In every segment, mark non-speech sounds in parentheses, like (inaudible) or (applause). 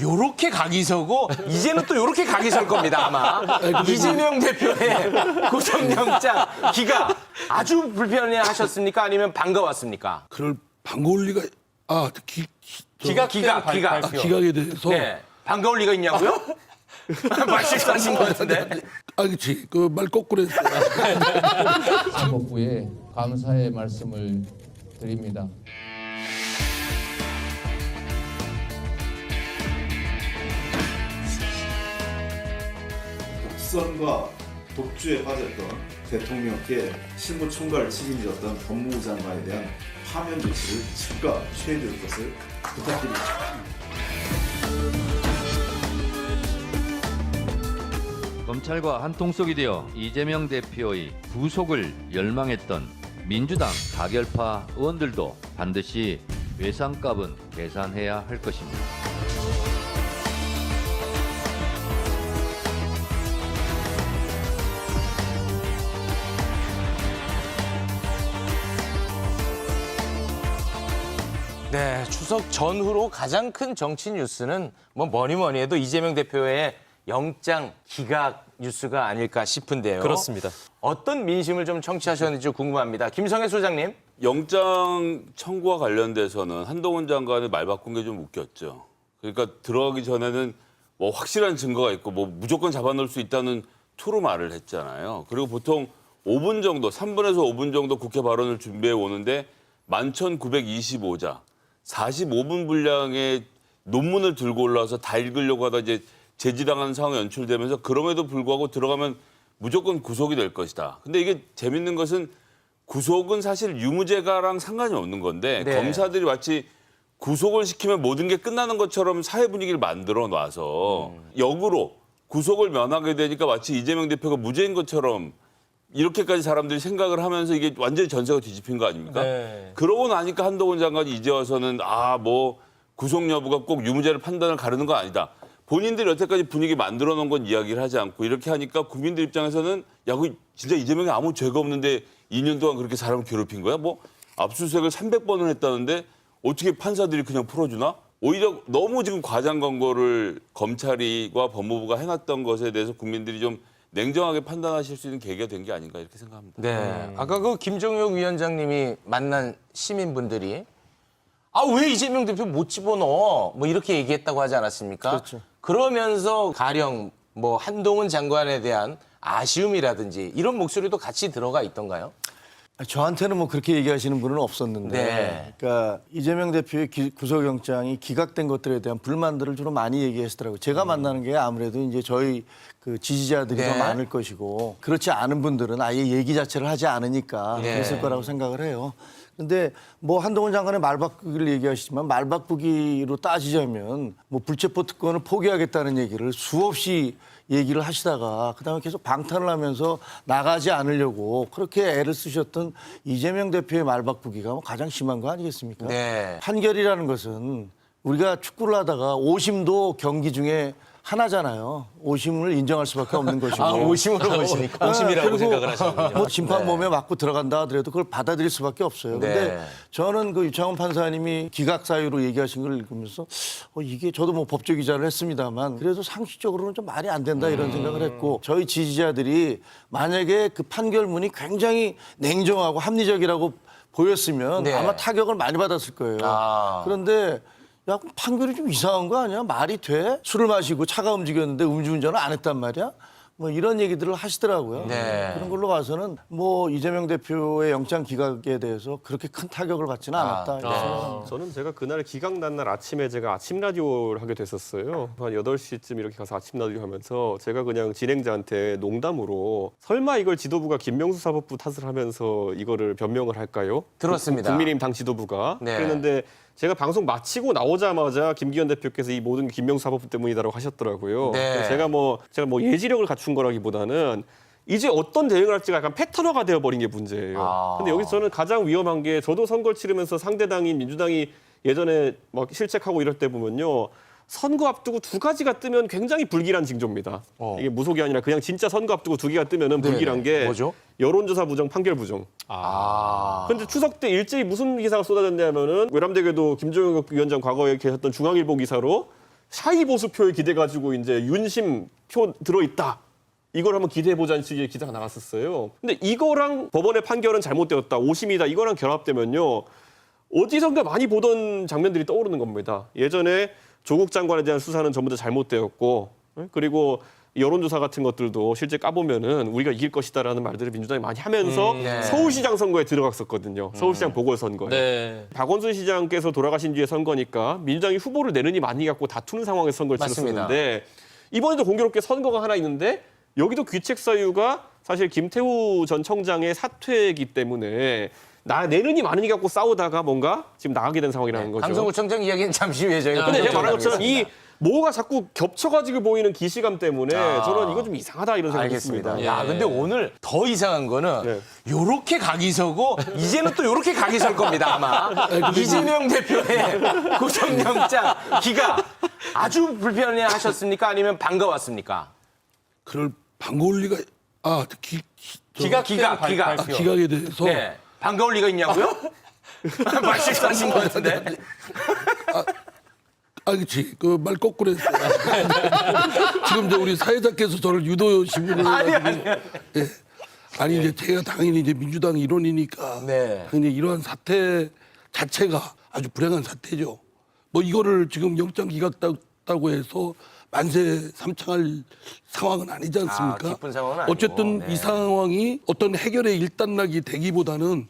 요렇게 각이 서고 이제는 또 요렇게 각이 설 겁니다 아마. 이재명 대표의 (laughs) 구속영장 기가 아주 불편해 하셨습니까? 아니면 반가웠습니까? 그럴 반가울 리가 아 기, 기, 저- 기가 기가 기가. 아, 기각에 대해서? 네. 반가울 리가 있냐고요? 말실수하신 것 같은데. 아 그렇지 그 말 거꾸로 했어 사법부에 (laughs) 감사의 말씀을 드립니다. 독선과 독주에 빠졌던 대통령께 실무 총괄을 책임졌던 법무부 장관에 대한 파면 조치를 즉각 취해 줄 것을 부탁드립니다. 검찰과 한통속이 되어 이재명 대표의 구속을 열망했던 민주당 가결파 의원들도 반드시 외상값은 계산해야 할 것입니다. 네 추석 전후로 가장 큰 정치 뉴스는 뭐 뭐니 뭐니 해도 이재명 대표의 영장 기각 뉴스가 아닐까 싶은데요 그렇습니다. 어떤 민심을 좀 청취하셨는지 궁금합니다 김성애 소장님 영장 청구와 관련돼서는 한동훈 장관의 말 바꾼 게 좀 웃겼죠. 그러니까 들어가기 전에는 뭐 확실한 증거가 있고 뭐 무조건 잡아놓을 수 있다는 투로 말을 했잖아요. 그리고 보통 5분 정도, 3분에서 5분 정도 국회 발언을 준비해 오는데 11,925자, 45분 분량의 논문을 들고 올라와서 다 읽으려고 하다 이제 제지당하는 상황이 연출되면서 그럼에도 불구하고 들어가면 무조건 구속이 될 것이다. 근데 이게 재밌는 것은 구속은 사실 유무죄가랑 상관이 없는 건데 네. 검사들이 마치 구속을 시키면 모든 게 끝나는 것처럼 사회 분위기를 만들어 놔서 역으로 구속을 면하게 되니까 마치 이재명 대표가 무죄인 것처럼 이렇게까지 사람들이 생각을 하면서 이게 완전히 전세가 뒤집힌 거 아닙니까? 네. 그러고 나니까 한동훈 장관이 이제 와서는 아 뭐 구속 여부가 꼭 유무죄를 판단을 가르는 건 아니다. 본인들이 여태까지 분위기 만들어 놓은 건 이야기를 하지 않고 이렇게 하니까 국민들 입장에서는 야, 그 진짜 이재명이 아무 죄가 없는데 2년 동안 그렇게 사람을 괴롭힌 거야? 뭐 압수수색을 300번을 했다는데 어떻게 판사들이 그냥 풀어주나? 오히려 너무 지금 과장 광고를 검찰이와 법무부가 해놨던 것에 대해서 국민들이 좀 냉정하게 판단하실 수 있는 계기가 된 게 아닌가 이렇게 생각합니다. 네. 아까 그 김종혁 위원장님이 만난 시민분들이 아 왜 이재명 대표 못 집어넣어? 뭐 이렇게 얘기했다고 하지 않았습니까? 그렇죠. 그러면서 가령 뭐 한동훈 장관에 대한 아쉬움이라든지 이런 목소리도 같이 들어가 있던가요? 저한테는 뭐 그렇게 얘기하시는 분은 없었는데, 네. 그러니까 이재명 대표의 기- 구속영장이 기각된 것들에 대한 불만들을 주로 많이 얘기하시더라고요. 제가 만나는 게 아무래도 이제 저희 그 지지자들이 네. 더 많을 것이고 그렇지 않은 분들은 아예 얘기 자체를 하지 않으니까 네. 그랬을 거라고 생각을 해요. 근데 뭐 한동훈 장관의 말 바꾸기를 얘기하시지만 말 바꾸기로 따지자면 뭐 불체포 특권을 포기하겠다는 얘기를 수없이 얘기를 하시다가 그다음에 계속 방탄을 하면서 나가지 않으려고 그렇게 애를 쓰셨던 이재명 대표의 말 바꾸기가 뭐 가장 심한 거 아니겠습니까? 네. 판결이라는 것은 우리가 축구를 하다가 오심도 경기 중에 하나잖아요. 오심을 인정할 수밖에 없는 것이고. 아, 오심으로 보시니까. 오심이라고 그리고 생각을 하시는군요. 뭐 심판 몸에 맞고 들어간다 하더라도 그걸 받아들일 수밖에 없어요. 근데 네. 저는 그 유창훈 판사님이 기각 사유로 얘기하신 걸 읽으면서 어, 이게 저도 뭐 법조 기자를 했습니다만 그래도 상식적으로는 좀 말이 안 된다 음. 이런 생각을 했고 저희 지지자들이 만약에 그 판결문이 굉장히 냉정하고 합리적이라고 보였으면 네. 아마 타격을 많이 받았을 거예요. 아. 그런데 야, 그럼 판결이 좀 이상한 거 아니야? 말이 돼? 술을 마시고 차가 움직였는데 음주운전을 안 했단 말이야? 뭐 이런 얘기들을 하시더라고요. 네. 그런 걸로 봐서는 뭐 이재명 대표의 영장 기각에 대해서 그렇게 큰 타격을 받지는 않았다. 이렇게 생각합니다. 저는 제가 그날 기각 난 날 아침에 제가 아침 라디오를 하게 됐었어요. 한 8시쯤 이렇게 가서 아침 라디오 하면서 제가 그냥 진행자한테 농담으로 설마 이걸 지도부가 김명수 사법부 탓을 하면서 이거를 변명을 할까요? 들었습니다. 국민의힘 당 지도부가. 네. 그랬는데 제가 방송 마치고 나오자마자 김기현 대표께서 이 모든 게 김명수 사법부 때문이다라고 하셨더라고요. 네. 제가 뭐 제가 뭐 예지력을 갖춘 거라기보다는 이제 어떤 대응을 할지가 약간 패턴화가 되어버린 게 문제예요. 아. 근데 여기서 저는 가장 위험한 게 저도 선거를 치르면서 상대당인 민주당이 예전에 막 실책하고 이럴 때 보면요. 선거 앞두고 두 가지가 뜨면 굉장히 불길한 징조입니다. 어. 이게 무속이 아니라 그냥 진짜 선거 앞두고 두 개가 뜨면은. 불길한 게 뭐죠? 여론조사 부정, 판결 부정. 아. 근데 추석 때 일제히 무슨 기사가 쏟아졌냐면은 외람되게도 김종혁 위원장 과거에 계셨던 중앙일보 기사로 샤이 보수 표에 기대 가지고 이제 윤심 표 들어 있다. 이걸 한번 기대해 보자는 식의 기사가 나갔었어요. 근데 이거랑 법원의 판결은 잘못되었다. 오심이다. 이거랑 결합되면요. 어디선가 많이 보던 장면들이 떠오르는 겁니다. 예전에 조국 장관에 대한 수사는 전부 다 잘못되었고 예? 그리고 여론조사 같은 것들도 실제 까보면은 우리가 이길 것이다라는 말들을 민주당이 많이 하면서 네. 서울시장 선거에 들어갔었거든요. 서울시장 보궐선거에. 네. 박원순 시장께서 돌아가신 뒤에 선거니까 민주당이 후보를 내느니 마니 갖고 다투는 상황에서 선거를 맞습니다. 치렀었는데 이번에도 공교롭게 선거가 하나 있는데 여기도 귀책 사유가 사실 김태우 전 청장의 사퇴이기 때문에 나 내느니 마느니 갖고 싸우다가 뭔가 지금 나가게 된 상황이라는 거죠. 강성구청장 이야기는 잠시 후에 저희가 근데 제가 또 말한 것처럼 이. 뭐가 자꾸 겹쳐가지고 보이는 기시감 때문에 아. 저는 이거 좀 이상하다 이런 생각이 알겠습니다. 듭니다. 야, 근데 오늘 더 이상한 거는 네. 요렇게 각이 서고 이제는 또 요렇게 각이 설 겁니다, 아마. (laughs) 이재명 대표의 (laughs) 구속영장 기가 아주 불편해 하셨습니까? 아니면 반가웠습니까? 그럴 반가울 리가 아, 기, 기, 저- 기가 기가 기가. 아, 기각에 대해서 네. 반가울 리가 있냐고요? (laughs) 말실수하신 것 같은데. 아, 그치. 그 말 거꾸로 했어요. (laughs) 지금 이제 우리 사회자께서 저를 유도 신문을 아니. 아니. 예. 아니, 이제 제가 당연히 이제 민주당 일원이니까. 네. 당연히 이러한 사태 자체가 아주 불행한 사태죠. 뭐 이거를 지금 영장 기각다고 해서 만세 삼창할 상황은 아니지 않습니까? 아, 기쁜 상황은 아니고, 어쨌든 네. 이 상황이 어떤 해결의 일단락이 되기보다는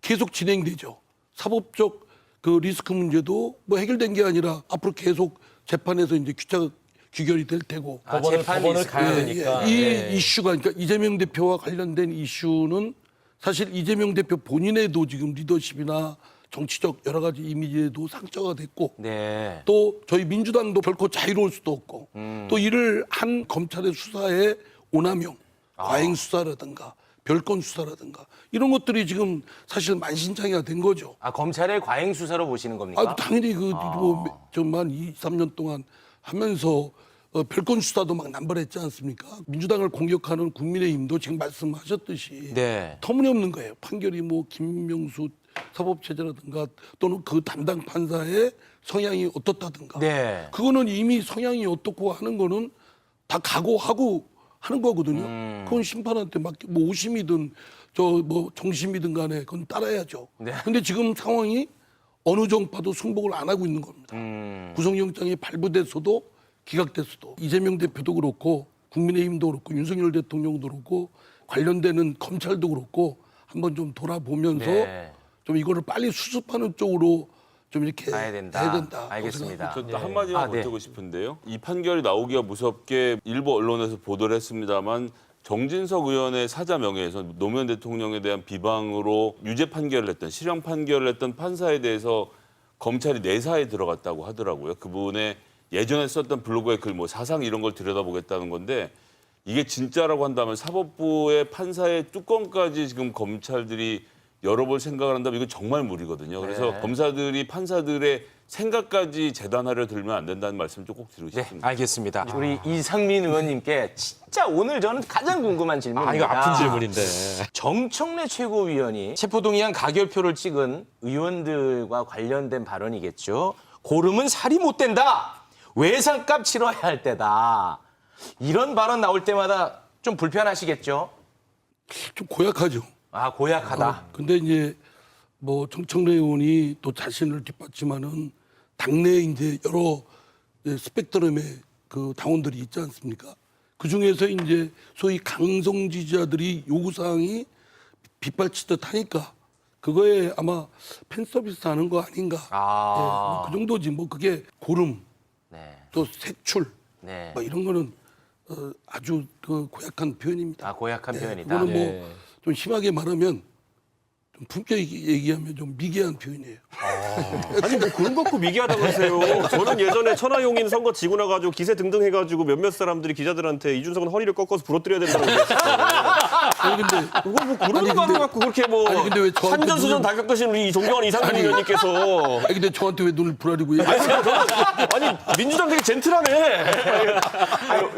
계속 진행되죠. 사법적 그 리스크 문제도 뭐 해결된 게 아니라 앞으로 계속 재판에서 이제 귀착 귀결이 될 테고. 아, 법원을, 재판이 법원을 있을 가야 거예요. 되니까. 이 네. 이슈가 그러니까 이재명 대표와 관련된 이슈는 사실 이재명 대표 본인에도 지금 리더십이나 정치적 여러 가지 이미지에도 상처가 됐고 네. 또 저희 민주당도 결코 자유로울 수도 없고 음. 또 이를 한 검찰의 수사에 오남용, 아. 과잉 수사라든가 별건 수사라든가 이런 것들이 지금 사실 만신창이가 된 거죠. 아, 검찰의 과잉 수사로 보시는 겁니까? 아, 당연히 그, 뭐, 좀만 2, 3년 동안 하면서 어, 별건 수사도 막 남발했지 않습니까? 민주당을 공격하는 국민의힘도 지금 말씀하셨듯이 네. 터무니없는 거예요. 판결이 뭐 김명수 사법체제라든가 또는 그 담당 판사의 성향이 어떻다든가. 네. 그거는 이미 성향이 어떻고 하는 거는 다 각오하고 하는 거거든요. 음. 그건 심판한테 맡겨 뭐 오심이든 저 뭐 정심이든 간에 그건 따라야죠. 네. 근데 지금 상황이 어느 정파도 승복을 안 하고 있는 겁니다. 음. 구속영장이 발부됐어도 기각됐어도 이재명 대표도 그렇고 국민의힘도 그렇고 윤석열 대통령도 그렇고 관련되는 검찰도 그렇고 한번 좀 돌아보면서 네. 좀 이거를 빨리 수습하는 쪽으로 좀 이렇게 가야 된다. 해야 된다. 알겠습니다. 저또 한마디만 아, 네. 보태고 싶은데요. 이 판결이 나오기가 무섭게 일부 언론에서 보도를 했습니다만 정진석 의원의 사자 명예에서 노무현 대통령에 대한 비방으로 유죄 판결을 했던 실형 판결을 했던 판사에 대해서 검찰이 내사에 들어갔다고 하더라고요. 그분의 예전에 썼던 블로그에 글뭐 사상 이런 걸 들여다보겠다는 건데 이게 진짜라고 한다면 사법부의 판사의 뚜껑까지 지금 검찰들이 열어볼 생각을 한다면 이건 정말 무리거든요. 그래서 네. 검사들이 판사들의 생각까지 재단하려 들면 안 된다는 말씀 좀 꼭 드리고 네, 싶습니다. 알겠습니다. 우리 이상민 의원님께 진짜 오늘 저는 가장 궁금한 질문입니다. 아, 이거 아픈 질문인데. 정청래 최고위원이 체포동의안 가결표를 찍은 의원들과 관련된 발언이겠죠. 고름은 살이 못 된다. 외상값 치러야 할 때다. 이런 발언 나올 때마다 좀 불편하시겠죠? 좀 고약하죠. 아 고약하다. 어, 근데 이제 뭐 정청래 의원이 또 자신을 뒷받침하는 당내 이제 여러 이제 스펙트럼의 그 당원들이 있지 않습니까? 그 중에서 이제 소위 강성 지지자들이 요구 사항이 빗발치듯 하니까 그거에 아마 팬 서비스 하는 거 아닌가. 아. 예, 뭐그 정도지. 뭐 그게 고름 네, 또 색출 네. 뭐 이런 거는 어, 아주 그 고약한 표현입니다. 아 고약한 예, 표현이다. 그거는 예. 뭐 좀 심하게 말하면 좀 품격 있게 얘기하면 좀 미개한 표현이에요. 아니 뭐 그런 거 갖고 미개하다고 하세요. 저는 예전에 천하용인 선거 지고 나가지고 기세 등등 해가지고 몇몇 사람들이 기자들한테 이준석은 허리를 꺾어서 부러뜨려야 된다고 그랬어요. 아니 근데 그거 뭐 그런 아니, 거 근데- 갖고 그렇게 뭐 아니, 근데 왜 저한테 산전 수전 눈을- 다 겪으신 우리 이종경원 이상민 의원님께서 아니 근데 저한테 왜 눈을 부라리고 얘기해? 아니 민주당 되게 젠틀하네.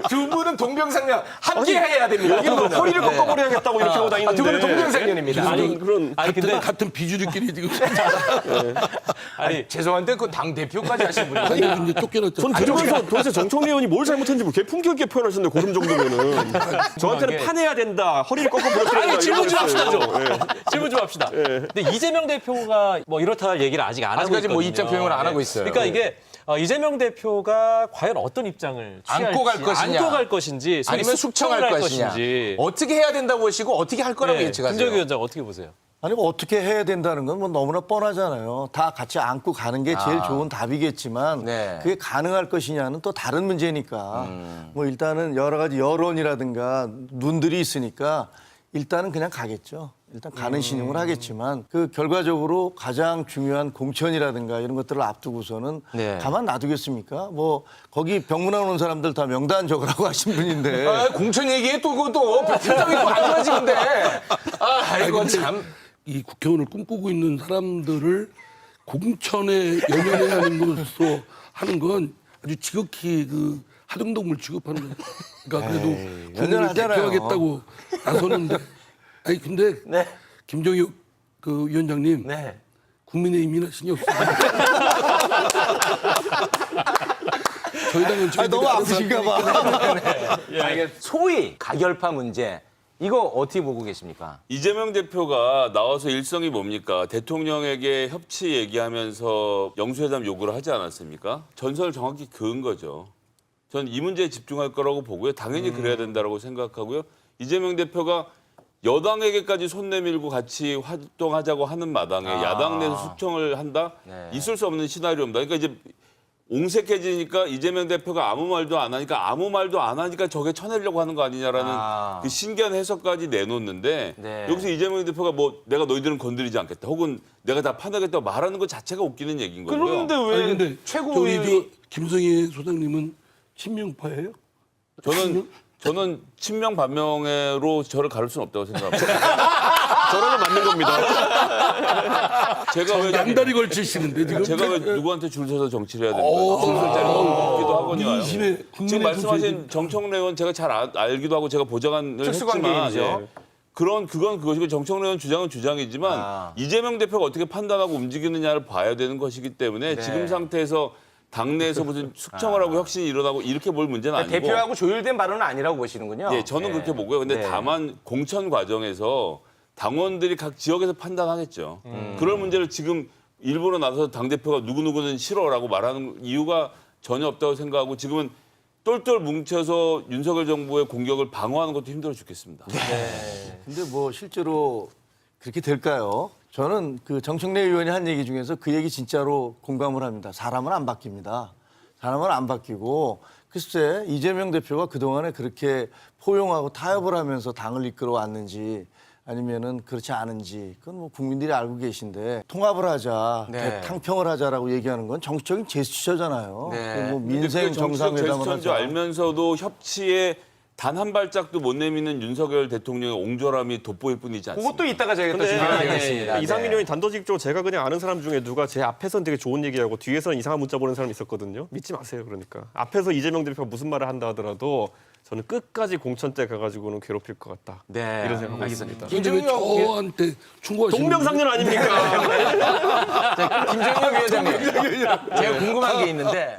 두 분은 동병상련 함께 해야 됩니다. 여기 뭐 허리를 꺾어버려야겠다고 이렇게 하고 다니는데. 아, 두 분은 동병상련입니다. 아니 그런 아니 근데 같은 비주류끼리 지금 (laughs) 아니 죄송한데 그 당 대표까지 하신 분이 아니 이제 쫓겨났잖아. 전 들으면서 도대체 정청래 의원이 뭘 잘못했는지 뭐 개품격 있게 표현하셨네 고름 정도면은 저한테는 파내야 된다 허리를 꺾어버려야 된다 아니 질문 좀 합시다 좀. 예. 질문 좀 합시다. 근데 이재명 대표가 뭐 이렇다 할 얘기를 아직 안 하고 아직까지 있거든요. 뭐 입장 표명을 안 하고 있어요. 그러니까 이게 어, 이재명 대표가 과연 어떤 입장을 취할지 안고 갈 것이냐. 안고 갈 것인지 아니면 숙청할 것이냐. 것인지. 어떻게 해야 된다고 보시고 어떻게 할 거라고 네, 예측하세요? 김정희 위원장 어떻게 보세요? 아니 뭐 어떻게 해야 된다는 건 뭐 너무나 뻔하잖아요. 다 같이 안고 가는 게 제일 좋은 답이겠지만 네. 그게 가능할 것이냐는 또 다른 문제니까 뭐 일단은 여러 가지 여론이라든가 눈들이 있으니까 일단은 그냥 가겠죠. 일단 가는 신용을 하겠지만 그 결과적으로 가장 중요한 공천이라든가 이런 것들을 앞두고서는 네. 가만 놔두겠습니까? 뭐 거기 병문안 온 사람들 다 명단 적으라고 (laughs) 하신 분인데 아, 공천 얘기에 또 그것도 표정이 또 안 좋아지는데. 아, 이거 참. 이 국회의원을 꿈꾸고 있는 사람들을 공천에 연연해야 하는 것으로 하는 건 아주 지극히 그 하등동물 취급하는 거예요. 그러니까 그래도 국민을. 대표하겠다고 나서는데 아니 근데 (laughs) 네. 김정희 그 위원장님 네. 국민의힘이나 신경 쓰고 (laughs) 저희 당은 저희들이 너무 아프신가 봐. 아, 소위 가결파 문제 이거 어떻게 보고 계십니까? 이재명 대표가 나와서 일성이 뭡니까? 대통령에게 협치 얘기하면서 영수회담 요구를 하지 않았습니까? 전선을 정확히 그은 거죠. 전 이 문제에 집중할 거라고 보고요. 당연히 그래야 된다고 생각하고요. 이재명 대표가 여당에게까지 손 내밀고 같이 활동하자고 하는 마당에 야당 내에서 숙청을 한다? 네. 있을 수 없는 시나리오입니다. 그러니까 이제 옹색해지니까 이재명 대표가 아무 말도 안 하니까 아무 말도 안 하니까 저게 쳐내려고 하는 거 아니냐라는 아. 그 신기한 해석까지 내놓는데 네. 여기서 이재명 대표가 뭐 내가 너희들은 건드리지 않겠다 혹은 내가 다 파내겠다 고 말하는 것 자체가 웃기는 얘기인 거고요. 그런데 왜 아니 근데 최고위 저기 저 김성희 소장님은 친명파예요? 저는 저는 친명 반명으로 저를 가를 수는 없다고 생각합니다. (laughs) 저라면 맞는 겁니다. 제가 왜 양다리 걸치시는데 지금 제가 왜 누구한테 줄 서서 정치를 해야 어, 됩니까? 슬슬 짜리기도 하거니와요. 민심의 지금 말씀하신 정청래 의원 제가 잘 아- 알기도 하고 제가 보좌관을. 했지만 예. 그런 그건 그것이고 정청래 의원 주장은 주장이지만 아. 이재명 대표가 어떻게 판단하고 움직이느냐를 봐야 되는 것이기 때문에 네. 지금 상태에서 당내에서 무슨 숙청을 하고 혁신이 일어나고 이렇게 볼 문제는 아니고 그러니까 대표하고 조율된 발언은 아니라고 보시는군요. 예, 저는 네. 그렇게 보고요. 근데 네. 다만 공천 과정에서 당원들이 각 지역에서 판단하겠죠. 음. 그럴 문제를 지금 일부러 나서서 당 대표가 누구 누구는 싫어라고 말하는 이유가 전혀 없다고 생각하고 지금은 똘똘 뭉쳐서 윤석열 정부의 공격을 방어하는 것도 힘들어 죽겠습니다. 근데 뭐 실제로 그렇게 될까요? 저는 그 정청래 의원이 한 얘기 중에서 그 얘기 진짜로 공감을 합니다. 사람은 안 바뀝니다. 사람은 안 바뀌고 글쎄 이재명 대표가 그동안에 그렇게 포용하고 타협을 하면서 당을 이끌어 왔는지 아니면은 그렇지 않은지 그건 뭐 국민들이 알고 계신데 통합을 하자, 네. 탕평을 하자라고 얘기하는 건 정치적인 제스처잖아요. 네. 뭐 민생 정상회담을 하자. 알면서도 협치에 단 한 발짝도 못 내미는 윤석열 대통령의 옹졸함이 돋보일 뿐이지 않습니다. 그것도 이따가 저희가 또 근데 준비가 되어 예, 있습니다. 예. 이상민 네. 의원이 단도직입적으로 제가 그냥 아는 사람 중에 누가 제 앞에서는 되게 좋은 얘기하고 뒤에서는 이상한 문자 보낸 사람이 있었거든요. 믿지 마세요. 그러니까 앞에서 이재명 대표가 무슨 말을 한다 하더라도 저는 끝까지 공천 때 가가지고는 괴롭힐 것 같다. 네. 이런 생각하고. 있습니다. 김정희 저한테 충고하시는 동명상련 아닙니까? (laughs) 김정혁 (laughs) 위원장님. 제가 궁금한 게 있는데